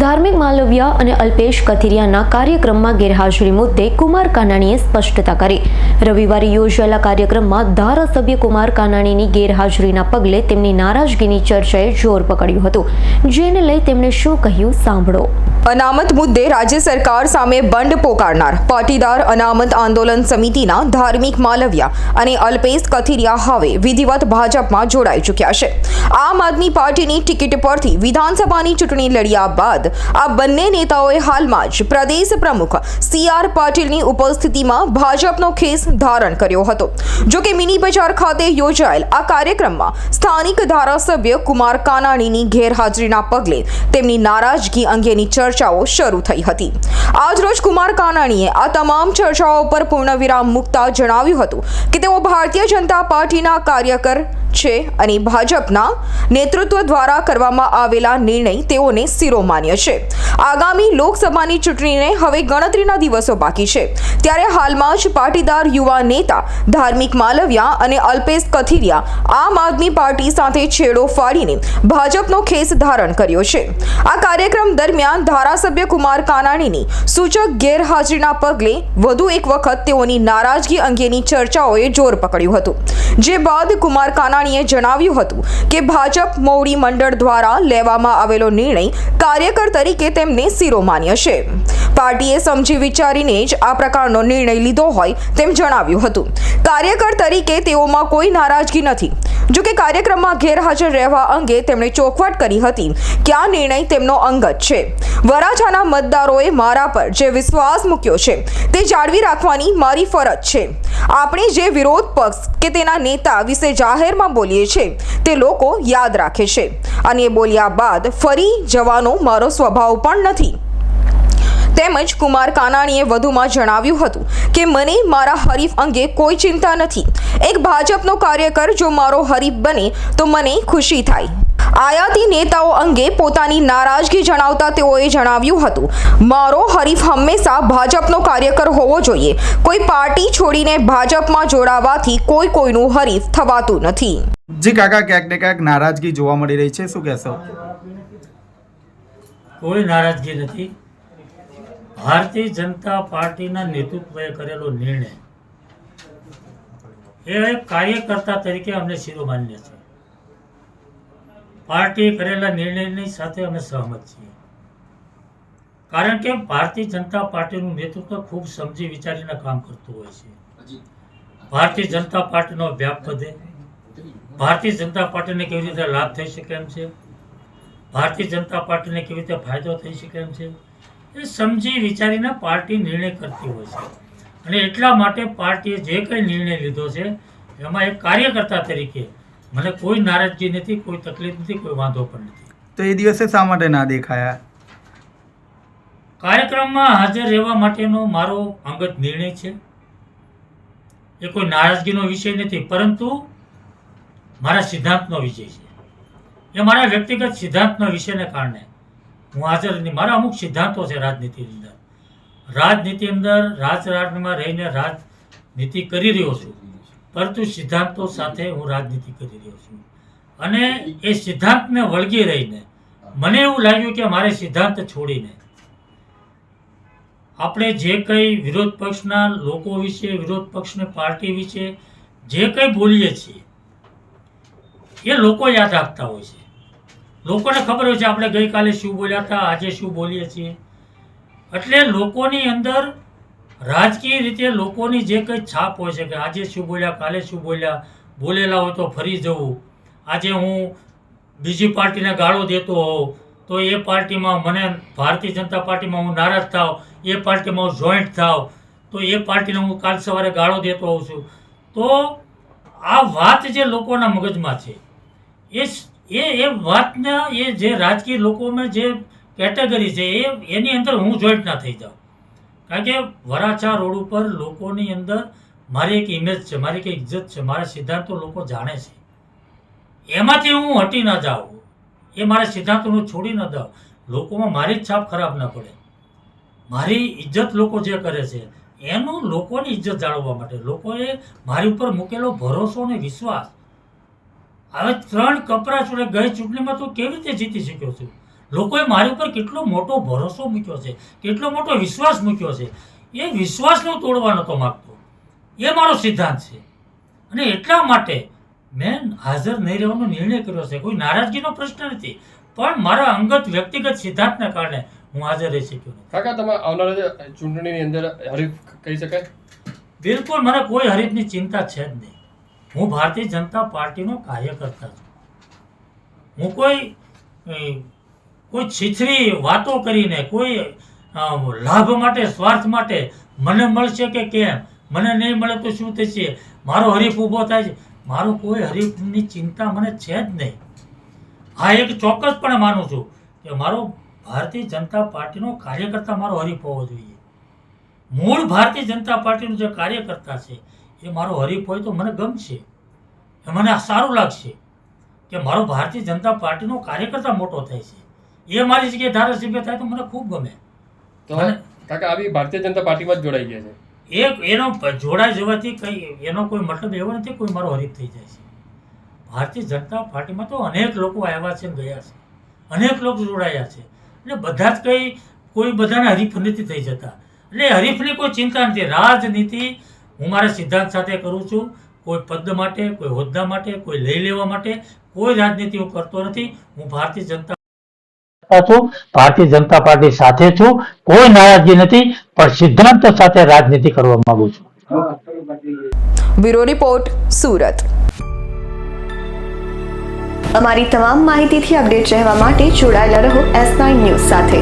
ધાર્મિક માલવ્યા અને અલ્પેશ કથિરિયાના કાર્યક્રમમાં ગેરહાજરી મુદ્દે કુમાર કાનાણીએ સ્પષ્ટતા કરી. રવિવારે યોજાયેલા કાર્યક્રમમાં ધારાસભ્ય કુમાર કાનાણીની ગેરહાજરીના પગલે તેમની નારાજગીની ચર્ચાએ જોર પકડ્યું હતું. જેને લઈ તેમણે શું કહ્યું સાંભળો. અનામત મુદ્દે રાજ્ય સરકાર સામે બંડ પોકારનાર, પાટીદાર અનામત આંદોલન સમિતિના ધાર્મિક માલવ્યા અને અલ્પેશ કથિરિયા હવે વિધિવત ભાજપમાં જોડાઈ ચૂક્યા છે. આમ આદમી પાર્ટીની ટિકિટ પરથી વિધાનસભાની ચૂંટણી લડ્યા બાદ આ બંને નેતાઓએ હાલમાં જ પ્રદેશ પ્રમુખ સી આર પાટીલની ઉપસ્થિતિમાં ભાજપનો ખેસ ધારણ કર્યો હતો. જો કે મિની બજાર ખાતે યોજાયેલ આ કાર્યક્રમમાં સ્થાનિક ધારાસભ્ય કુમાર કાનાણીની ગેરહાજરીના પગલે તેમની નારાજગી અંગેની ચર્ચાઓ શરૂ થઈ હતી. આજરોજ કુમાર કાનાણીએ આ તમામ ચર્ચાઓ પર પૂર્ણવિરામ મૂકતા જણાવ્યું હતું કે તેઓ ભારતીય જનતા પાર્ટીના કાર્યકર છે અને ભાજપના નેતૃત્વ દ્વારા કરવામાં આવેલા નિર્ણય તેઓને શિરોમાન્ય છે. આગામી લોકસભાની ચૂંટણીને હવે ગણતરીના દિવસો બાકી છે. ત્યારે હાલમાં જ પાટીદાર યુવા નેતા ધાર્મિક માલવિયા અને અલ્પેશ કથિરિયા આમ આદમી પાર્ટી સાથે છેડો ફાડીને ભાજપનો ખેસ ધારણ કર્યો છે. આ કાર્યક્રમ દરમિયાન ધારાસભ્ય કુમાર કાનાણીની સૂચક ગેરહાજરીના પગલે વધુ એક વખત તેઓની નારાજગી અંગેની ચર્ચાઓએ જોર પકડ્યું હતું. જે બાદ કુમાર કાનાણીએ જણાવ્યું હતું કે ભાજપ મોવડી મંડળ દ્વારા લેવામાં આવેલો નિર્ણય કાર્યકર તરીકે તેમને શિરોમાન્ય છે. પાર્ટીએ સમજી વિચારીને જ આ પ્રકારનો નિર્ણય લીધો હોય તેમ જણાવ્યું હતું. કાર્યકર તરીકે તેઓમાં કોઈ નારાજગી નથી. જો કે કાર્યક્રમમાં ગેરહાજર રહેવા અંગે તેમણે ચોખવટ કરી હતી કે આ નિર્ણય તેમનો અંગત છે. વરાછાના મતદારોએ મારા પર જે વિશ્વાસ મૂક્યો છે તે જાળવી રાખવાની મારી ફરજ છે. આપણે જે વિરોધ પક્ષ કે તેના નેતા વિશે જાહેરમાં બોલીએ છીએ તે લોકો યાદ રાખે છે. અને બોલ્યા બાદ ફરી જવાનો મારો સ્વભાવ પણ નથી. તેમજ કુમાર કાનાણીએ વધુમાં જણાવ્યું હતું કે મને મારા હરીફ અંગે કોઈ ચિંતા નથી. એક ભાજપનો કાર્યકર જો મારો હરીફ બને તો મને ખુશી થાય. આયાતી નેતાઓ અંગે પોતાની નારાજગી જણાવતા તેઓએ જણાવ્યું હતું મારો હરીફ હંમેશા ભાજપનો કાર્યકર હોવો જોઈએ. કોઈ પાર્ટી છોડીને ભાજપમાં જોડાવાથી કોઈ કોઈનું હરીફ થવાતું નથી. જી કાકા ક્યાંક ને ક્યાંક નારાજગી જોવા મળી રહી છે. શું કહેશો? કોઈ નારાજગી નથી. ભારતીય જનતા પાર્ટીના નેતૃત્વએ કરેલો નિર્ણય એ એક કાર્યકર્તા તરીકે અમને શિરોમાન્ય છે. પાર્ટીએ કરેલા નિર્ણયની સાથે અમે સહમત છીએ. કારણ કે ભારતીય જનતા પાર્ટીનું નેતૃત્વ ખૂબ સમજી વિચારીને કામ કરતું હોય છે. ભારતીય જનતા પાર્ટીનો વ્યાપ વધે. ભારતીય જનતા પાર્ટીને કેવી રીતે લાભ થઈ શકે એમ છે? ભારતીય જનતા પાર્ટીને કેવી રીતે ફાયદો થઈ શકે એમ છે? એ સમજી વિચારીને પાર્ટી નિર્ણય કરતી હોય છે. અને એટલા માટે પાર્ટીએ જે કંઈ નિર્ણય લીધો છે એમાં એક કાર્યકર્તા તરીકે મને કોઈ નારાજગી નથી કોઈ તકલીફ નથી કોઈ વાંધો પણ નથી. તો એ દિવસે શા માટે ના દેખાયા? કાર્યક્રમમાં હાજર રહેવા માટેનો મારો અંગત નિર્ણય છે. એ કોઈ નારાજગીનો વિષય નથી પરંતુ મારા સિદ્ધાંતનો વિષય છે. એ મારા વ્યક્તિગત સિદ્ધાંતના વિષયને કારણે હું હાજર નથી મારા અમુક સિદ્ધાંતો છે રાજનીતિની અંદર. રાજનીતિ અંદર રાજકારણમાં રહીને રાજનીતિ કરી રહ્યો છું. પરંતુ સિદ્ધાંતો સાથે હું રાજનીતિ કરી રહ્યો છું. અને એ સિદ્ધાંતને વળગી રહીને મને એવું લાગ્યું કે મારે સિદ્ધાંત છોડીને આપણે જે કંઈ વિરોધ પક્ષના લોકો વિશે, વિરોધ પક્ષની પાર્ટી વિશે જે કંઈ બોલીએ છીએ, એ લોકો યાદ રાખતા હોય છે. લોકોને ખબર હોય છે, આપણે ગઈકાલે શું બોલ્યા હતા, આજે શું બોલીએ છીએ. એટલે લોકોની અંદર રાજકીય રીતે લોકોની જે કંઈ છાપ હોય છે કે આજે શું બોલ્યા, કાલે શું બોલ્યા, બોલેલા હોય તો ફરી જવું. આજે હું બીજી પાર્ટીને ગાળો દેતો હોઉં, તો એ પાર્ટીમાં મને ભારતીય જનતા પાર્ટીમાં હું નારાજ થાવ, એ પાર્ટીમાં હું જોઈન્ટ થાવ, તો એ પાર્ટીને હું કાલ સવારે ગાળો દેતો હોઉં છું. તો આ વાત જે લોકોના મગજમાં છે, એ એ એ વાતના એ જે રાજકીય લોકોમાં જે કેટેગરી છે એ એની અંદર હું જોઈન્ટ ના થઈ જાઉં. કારણ કે વરાછા રોડ ઉપર લોકોની અંદર મારી એક ઇમેજ છે, મારી એક ઇજ્જત છે, મારા સિદ્ધાંતો લોકો જાણે છે. એમાંથી હું હટી ન જાઉં. એ મારા સિદ્ધાંતોને છોડી ન દઉં. લોકોમાં મારી જ છાપ ખરાબ ન પડે. મારી ઇજ્જત લોકો જે કરે છે, એનું લોકોની ઇજ્જત જાળવવા માટે લોકોએ મારી ઉપર મૂકેલો ભરોસો અને વિશ્વાસ. હવે ત્રણ કપરા છોડે ગઈ ચૂંટણીમાં તો કેવી રીતે જીતી શક્યો છું? લોકોએ મારી ઉપર કેટલો મોટો ભરોસો મૂક્યો છે કેટલો મોટો વિશ્વાસ મૂક્યો છે. એ વિશ્વાસને તોડવા નહોતો માગતો. એ મારો સિદ્ધાંત છે. અને એટલા માટે મેં હાજર નહીં રહેવાનો નિર્ણય કર્યો છે. કોઈ નારાજગીનો પ્રશ્ન નથી. પણ મારા અંગત વ્યક્તિગત સિદ્ધાંતના કારણે હું હાજર રહી શક્યો નથી. કાકા તમે આવનારા ચૂંટણીની અંદર હરીફ કહી શકાય? બિલકુલ મને કોઈ હરીફની ચિંતા છે જ નહીં. હું ભારતીય જનતા પાર્ટીનો કાર્યકર્તા છું. હું કોઈ કોઈ છીછરી વાતો કરીને, કોઈ લાભ માટે, સ્વાર્થ માટે મને મળશે કે કેમ? મને નહીં મળે તો શું થશે? મારો હરીફ ઊભો થાય છે. મારો કોઈ હરીફની ચિંતા મને છે જ નહીં. હા એક ચોક્કસપણે માનું છું કે મારો ભારતીય જનતા પાર્ટીનો કાર્યકર્તા મારો હરીફ હોવો જોઈએ. મૂળ ભારતીય જનતા પાર્ટીનો જે કાર્યકર્તા છે એ મારો હરીફ હોય તો મને ગમશે. એ મને સારું લાગશે કે મારો ભારતીય જનતા પાર્ટીનો કાર્યકર્તા મોટો થાય છે. એ મારી જગ્યાએ ધારાસભ્ય થાય તો મને ખૂબ ગમે. તો કાકા આવી ભારતીય જનતા પાર્ટીમાં જ જોડાઈ ગયા છે? એક એનો જોડાઈ જવાથી કંઈ એનો કોઈ મતલબ એવો નથી કોઈ મારો હરીફ થઈ જાય છે. ભારતીય જનતા પાર્ટીમાં તો અનેક લોકો આવ્યા છે ગયા છે. અનેક લોકો જોડાયા છે. એટલે બધા જ કંઈ કોઈ બધાને હરીફ નથી થઈ જતા. એટલે હરીફની કોઈ ચિંતા નથી. રાજનીતિ હું મારા સિદ્ધાંત સાથે કરું છું. કોઈ પદ માટે, કોઈ હોદ્દા માટે, કોઈ લઈ લેવા માટે કોઈ રાજનીતિ હું કરતો નથી. હું ભારતીય જનતા છું. ભારતીય જનતા પાર્ટી સાથે છું. કોઈ નારાજગી નથી, પણ સિદ્ધાંત સાથે રાજનીતિ કરવા માંગુ છું. Bureau report, Surat. અમારી તમામ માહિતીથી અપડેટ રહેવા માટે જોડાયેલા રહો એસ નાઇન ન્યૂઝ સાથે.